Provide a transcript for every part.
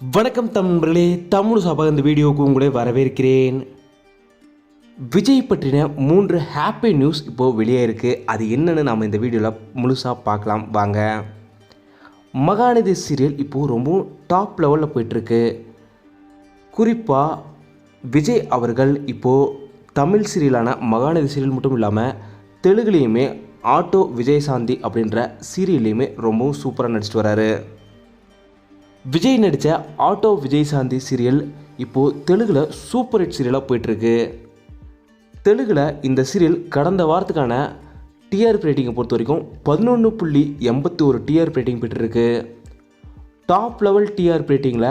வணக்கம் தமிழர்களே தமிழ் சபா இந்த வீடியோவுக்கு உங்களை வரவேற்கிறேன். விஜய் பற்றின மூன்று ஹாப்பி நியூஸ் இப்போது வெளியே இருக்குது அது என்னென்னு நாம் இந்த வீடியோவில் முழுசாக பார்க்கலாம். வாங்க. மகாநதி சீரியல் இப்போது ரொம்பவும் டாப் லெவலில் போயிட்டுருக்கு. குறிப்பாக விஜய் அவர்கள் இப்போது தமிழ் சீரியலான மகாநதி சீரியல் மட்டும் இல்லாமல் தெலுங்குலேயுமே ஆட்டோ விஜயசாந்தி அப்படின்ற சீரியல்லையுமே ரொம்பவும் சூப்பராக நடிச்சிட்டு வராரு. விஜய் நடித்த ஆட்டோ விஜய் சாந்தி சீரியல் இப்போது தெலுங்கில் சூப்பர் ஹிட் சீரியலாக போயிட்டுருக்கு. தெலுங்கில் இந்த சீரியல் கடந்த வாரத்துக்கான டிஆர்பி ரேட்டிங்கை பொறுத்த வரைக்கும் பதினொன்று புள்ளி எண்பத்தி ஒரு டிஆர்பி ரேட்டிங் பெற்றிருக்கு டாப் லெவல் டிஆர்பி ரேட்டிங்கில்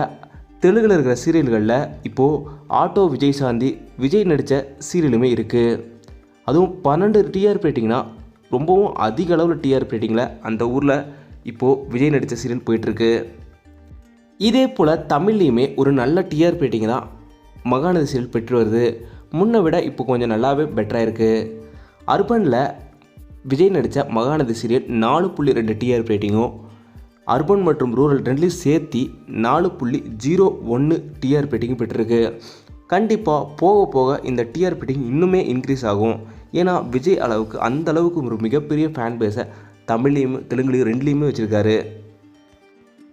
தெலுங்கில் இருக்கிற சீரியல்களில் இப்போது ஆட்டோ விஜய் சாந்தி விஜய் நடித்த சீரியலுமே இருக்குது அதுவும் பன்னெண்டு டிஆர்பி ரேட்டிங்னா ரொம்பவும் அதிக அளவில் டிஆர்பி ரேட்டிங்கில் அந்த ஊரில் இப்போது விஜய் நடித்த சீரியல் போயிட்டுருக்கு. இதே போல் தமிழ்லேயுமே ஒரு நல்ல டிஆர் ரேட்டிங் தான் மகாநதி சீரியல் பெற்று வருது. முன்னை விட இப்போ கொஞ்சம் நல்லாவே பெட்டராக இருக்குது அர்பனில் விஜய் நடித்த மகாநதி சீரியல் நாலு புள்ளி ரெண்டு டிஆர் ரேட்டிங்கும் அர்பன் மற்றும் ரூரல் ரெண்டுலையும் சேர்த்து நாலு புள்ளி ஜீரோ ஒன்று டிஆர் ரேட்டிங் பெற்றிருக்கு. கண்டிப்பாக போக போக இந்த டிஆர் ரேட்டிங் இன்னுமே இன்க்ரீஸ் ஆகும். ஏன்னா விஜய் அளவுக்கு அந்த அளவுக்கு ஒரு மிகப்பெரிய ஃபேன் பேஸை தமிழ்லேயும் தெலுங்குலேயும் ரெண்டுலேயுமே வச்சுருக்காரு.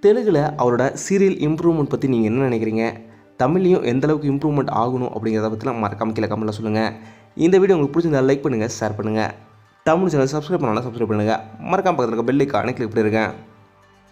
தெலுங்கில் அவரோட சீரியல் இம்ப்ரூவ்மெண்ட் பற்றி நீங்கள் என்ன நினைக்கிறீங்க? தமிழ்லையும் எந்தளவுக்கு இம்ப்ரூவ்மெண்ட் ஆகணும் அப்படிங்கிறத பற்றிலாம் மறக்காம கீழே கமெண்ட்டில் சொல்லுங்கள் இந்த வீடியோ உங்களுக்கு பிடிச்சிருந்தால் லைக் பண்ணுங்கள் ஷேர் பண்ணுங்கள் தமிழ் சேனல் சப்ஸ்கிரைப் பண்ணலாம் சப்ஸ்கிரைப் பண்ணுங்கள் மறக்காம பக்கத்தில் இருக்க பெல்லைக்கான கிளிக் பண்ணிருக்கேன்